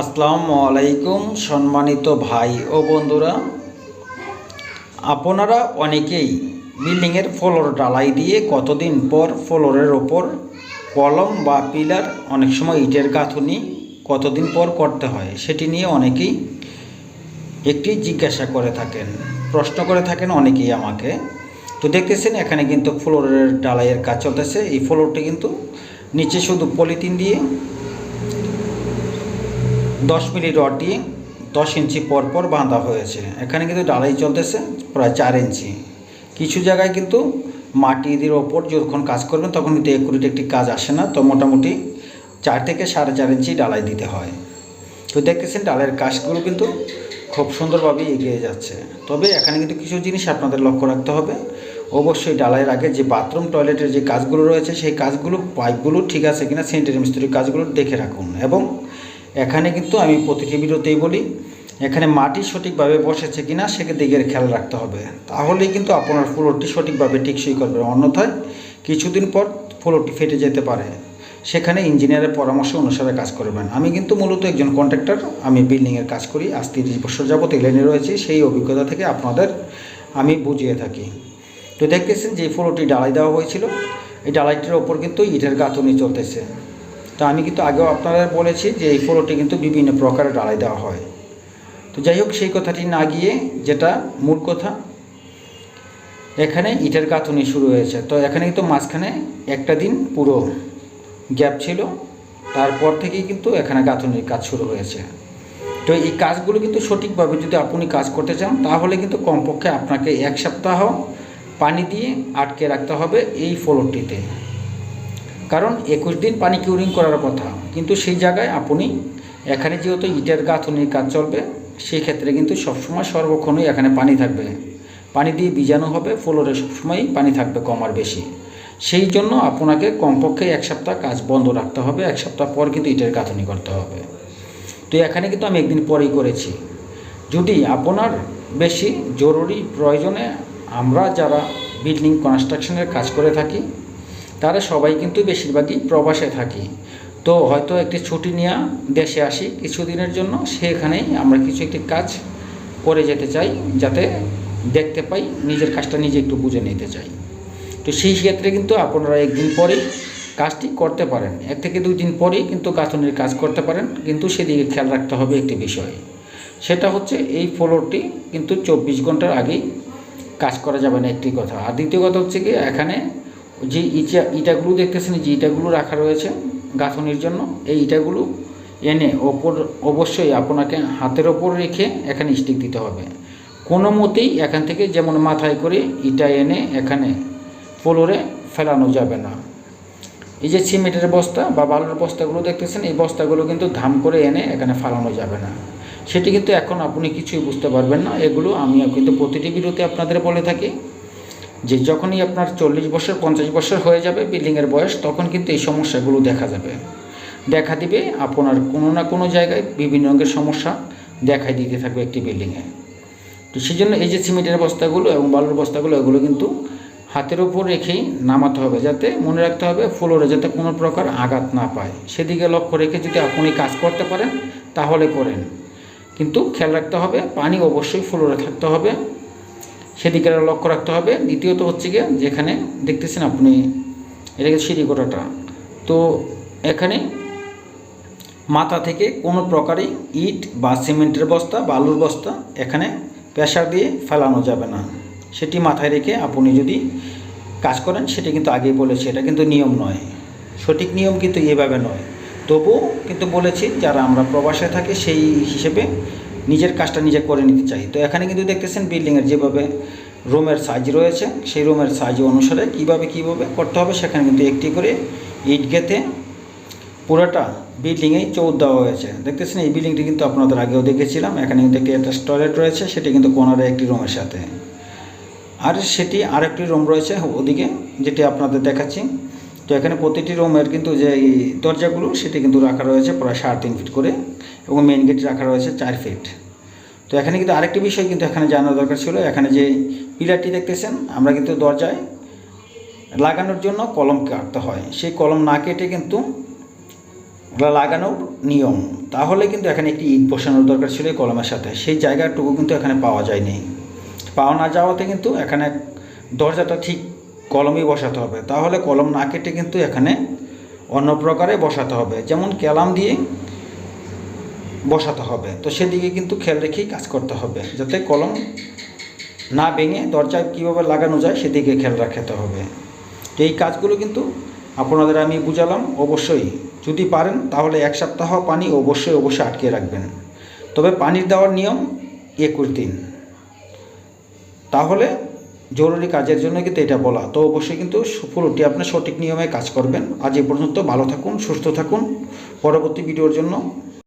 আসসালামু আলাইকুম, সম্মানিত ভাই ও বন্ধুরা। আপনারা অনেকেই বিল্ডিংয়ের ফ্লোর ডালাই দিয়ে কতদিন পর ফ্লোরের ওপর কলম বা পিলার, অনেক সময় ইটের গাঁথুনি কতদিন পর করতে হয়, সেটি নিয়ে অনেকেই একটি জিজ্ঞাসা করে থাকেন, প্রশ্ন করে থাকেন অনেকেই আমাকে। তো দেখতেছেন, এখানে কিন্তু ফ্লোরের ডালাইয়ের কাজ চলতেছে, এই ফ্লোরটি কিন্তু নিচে শুধু পলিথিন দিয়ে দশ মিলি রড দিয়ে দশ ইঞ্চি পর পর বাঁধা হয়েছে। এখানে কিন্তু ডালাই চলতেছে, প্রায় চার ইঞ্চি। কিছু জায়গায় কিন্তু মাটির ওপর যখন কাজ করবেন, তখন কিন্তু একুরেট একটি কাজ আসে না। তো মোটামুটি চার থেকে সাড়ে চার ইঞ্চি ডালাই দিতে হয়। তো দেখতেছেন ডালাইয়ের কাজগুলো কিন্তু খুব সুন্দরভাবে এগিয়ে যাচ্ছে। তবে এখানে কিন্তু কিছু জিনিস আপনাদের লক্ষ্য রাখতে হবে। অবশ্যই ডালাইয়ের আগে যে বাথরুম, টয়লেটের যে কাজগুলো রয়েছে, সেই কাজগুলো, পাইপগুলো ঠিক আছে কিনা, সেন্টারি মিস্ত্রির কাজগুলো দেখে রাখুন। এবং এখানে কিন্তু আমি প্রতিটি বিরতেই বলি, এখানে মাটি সঠিকভাবে বসেছে কিনা সেকে দিকে খেয়াল রাখতে হবে। তাহলেই কিন্তু আপনার ফ্লোরটি সঠিকভাবে টিকসই করবে। অন্যথায় কিছুদিন পর ফ্লোরটি ফেটে যেতে পারে। সেখানে ইঞ্জিনিয়ারের পরামর্শ অনুসারে কাজ করবেন। আমি কিন্তু মূলত একজন কন্ট্রাক্টর। আমি বিল্ডিংয়ের কাজ করি। আজ তিরিশ বছর যাবত লাইনে রয়েছি। সেই অভিজ্ঞতা থেকে আপনাদের আমি বুঝিয়ে থাকি। তো দেখতেছেন যে ফ্লোরটি ডালাই দেওয়া হয়েছিল। এই ডালাইটির ওপর কিন্তু ইটের গাঁথুনি চলতেছে। তো আমি কিন্তু আগেও আপনারা বলেছি যে এই ফ্লোরটি কিন্তু বিভিন্ন প্রকারের ডালাই দেওয়া হয়। তো যাই হোক, সেই কথাটি না গিয়ে যেটা মূল কথা, এখানে ইটের গাঁথুনি শুরু হয়েছে। তো এখানে কিন্তু মাঝখানে একটা দিন পুরো গ্যাপ ছিল, তারপর থেকেই কিন্তু এখানে গাঁথুনির কাজ শুরু হয়েছে। তো এই কাজগুলো কিন্তু সঠিকভাবে যদি আপনি কাজ করতে চান, তাহলে কিন্তু কমপক্ষে আপনাকে এক সপ্তাহ পানি দিয়ে আটকে রাখতে হবে এই ফ্লোরটিতে কারণ একুশ দিন পানি কিউরিং করার কথা। কিন্তু সেই জায়গায় আপনি, এখানে যেহেতু ইটের গাঁথনির কাজ চলবে সেই ক্ষেত্রে কিন্তু সবসময় সর্বক্ষণই এখানে পানি থাকবে। পানি দিয়ে বীজাণু হবে, ফ্লোরে সবসময়ই পানি থাকবে কম আর বেশি। সেই জন্য আপনাকে কমপক্ষে এক সপ্তাহ কাজ বন্ধ রাখতে হবে, এক সপ্তাহ পর কিন্তু ইটের গাঁথনি করতে হবে। তো এখানে কিন্তু আমি একদিন পরেই করেছি। যদি আপনার বেশি জরুরি প্রয়োজনে আমরা যারা বিল্ডিং কনস্ট্রাকশনের কাজ করে থাকি তারা সবাই কিন্তু বেশিরভাগই প্রবাসে থাকি। তো হয়তো একটি ছুটি নিয়ে দেশে আসি কিছুদিনের জন্য, সেখানেই আমরা কিছু একটি কাজ করে যেতে চাই, যাতে দেখতে পাই, নিজের কাজটা নিজে একটু বুঝে নিতে চাই। তো সেই ক্ষেত্রে কিন্তু আপনারা একদিন পরেই কাজটি করতে পারেন। এক থেকে দুই দিন পরেই কিন্তু গাঁথনির কাজ করতে পারেন, কিন্তু সেদিকে খেয়াল রাখতে হবে একটি বিষয়। সেটা হচ্ছে এই ফ্লোরটি কিন্তু চব্বিশ ঘণ্টার আগেই কাজ করা যাবে না একটি কথা। আর দ্বিতীয় কথা হচ্ছে কি, এখানে যে ইটা, ইটাগুলো দেখতেছেন, যে ইটাগুলো রাখা রয়েছে গাঁথনির জন্য, এই ইটাগুলো এনে ওপর, অবশ্যই আপনাকে হাতের ওপর রেখে এখানে স্টিক দিতে হবে। কোনো মতেই এখান থেকে যেমন মাথায় করে ইটা এনে এখানে ফ্লোরে ফেলানো যাবে না। এই যে সিমেন্টের বস্তা বা বালুর বস্তাগুলো দেখতেছেন, এই বস্তাগুলো কিন্তু ধাম করে এনে এখানে ফালানো যাবে না। সেটি কিন্তু এখন আপনি কিছুই বুঝতে পারবেন না। এগুলো আমি কিন্তু প্রতিটি বিরতি আপনাদের বলে থাকি। যে যখনই আপনার চল্লিশ বছর, পঞ্চাশ বছর হয়ে যাবে বিল্ডিংয়ের বয়স, তখন কিন্তু এই সমস্যাগুলো দেখা যাবে দেখা দিবে আপনার কোনো না কোনো জায়গায় বিভিন্ন রঙের সমস্যা দেখাই দিতে থাকবে একটি বিল্ডিংয়ে। তো সেই জন্য এই যে সিমেন্টের বস্তাগুলো এবং বালুর বস্তাগুলো, এগুলো কিন্তু হাতের ওপর রেখেই নামাতে হবে যাতে মনে রাখতে হবে ফ্লোরে যাতে কোনো প্রকার আঘাত না পায়। সেদিকে লক্ষ্য রেখে যদি আপনি কাজ করতে পারেন, তাহলে করেন। কিন্তু খেয়াল রাখতে হবে, পানি অবশ্যই ফ্লোরে থাকতে হবে। সেদিকে লক্ষ্য রাখতে হবে। দ্বিতীয়ত হচ্ছে গিয়ে যেখানে দেখতেছেন আপনি এটাকে সিঁড়ি কোটাটা তো এখানে মাথা থেকে কোনো প্রকারই ইট বা সিমেন্টের বস্তা বালুর বস্তা এখানে প্রেশার দিয়ে ফেলানো যাবে না। সেটি মাথায় রেখে আপনি যদি কাজ করেন, সেটা কিন্তু আগেই বলেছি, এটা কিন্তু নিয়ম নয়। সঠিক নিয়ম কিন্তু এভাবে নয়। তবুও কিন্তু বলেছি, যারা আমরা প্রবাসে থাকি, সেই হিসেবে নিজের কাজটা নিজে করে নিতে চাই। তো এখানে কিন্তু দেখতেছেন বিল্ডিংয়ের যেভাবে রুমের সাইজ রয়েছে, সেই রুমের সাইজ অনুসারে কীভাবে কীভাবে করতে হবে সেখানে কিন্তু একটি করে ইট গেতে পুরোটা বিল্ডিংয়েই চৌদ দেওয়া হয়েছে। দেখতেছেন এই বিল্ডিংটি কিন্তু আপনাদের আগেও দেখেছিলাম, এখানে কিন্তু একটি একটা টয়লেট রয়েছে, সেটি কিন্তু কোনারে একটি রুমের সাথে। আর সেটি আরেকটি রুম রয়েছে ওদিকে, যেটি আপনাদের দেখাচ্ছি। তো এখানে প্রতিটি রুমের কিন্তু যে দরজাগুলো, সেটি কিন্তু রাখা রয়েছে প্রায় সাড়ে তিন ফিট করে। এবং মেন গেট রাখা রয়েছে চার ফিট তো এখানে কিন্তু আরেকটি বিষয় কিন্তু এখানে জানার দরকার ছিল, এখানে যে পিলারটি দেখতেছেন, আমরা কিন্তু দরজায় লাগানোর জন্য কলম কাটতে হয়। সেই কলম না কেটে কিন্তু লাগানোর নিয়ম। তাহলে কিন্তু এখানে একটি ইট বসানোর দরকার ছিল এই কলমের সাথে। সেই জায়গাটুকু কিন্তু এখানে পাওয়া যায়নি। পাওয়া না যাওয়াতে কিন্তু এখানে দরজাটা ঠিক কলমই বসাতে হবে। তাহলে কলম না কেটে কিন্তু এখানে অন্য প্রকারে বসাতে হবে। যেমন ক্যালাম দিয়ে বসাতে হবে। তো সেদিকে কিন্তু খেয়াল রেখেই কাজ করতে হবে, যাতে কলম না ভেঙে দরজায় কীভাবে লাগানো যায় সেদিকে খেয়াল রাখতে হবে। এই কাজগুলো কিন্তু আপনাদের আমি বুঝালাম, অবশ্যই। যদি পারেন, তাহলে এক সপ্তাহ পানি অবশ্যই অবশ্যই আটকে রাখবেন। তবে পানির দেওয়ার নিয়ম একুশ দিন। তাহলে জরুরি কাজের জন্য কিন্তু এটা বলা। তো অবশ্যই কিন্তু পুরোটি আপনার সঠিক নিয়মে কাজ করবেন। আজ এ পর্যন্ত ভালো থাকুন, সুস্থ থাকুন। পরবর্তী ভিডিওর জন্য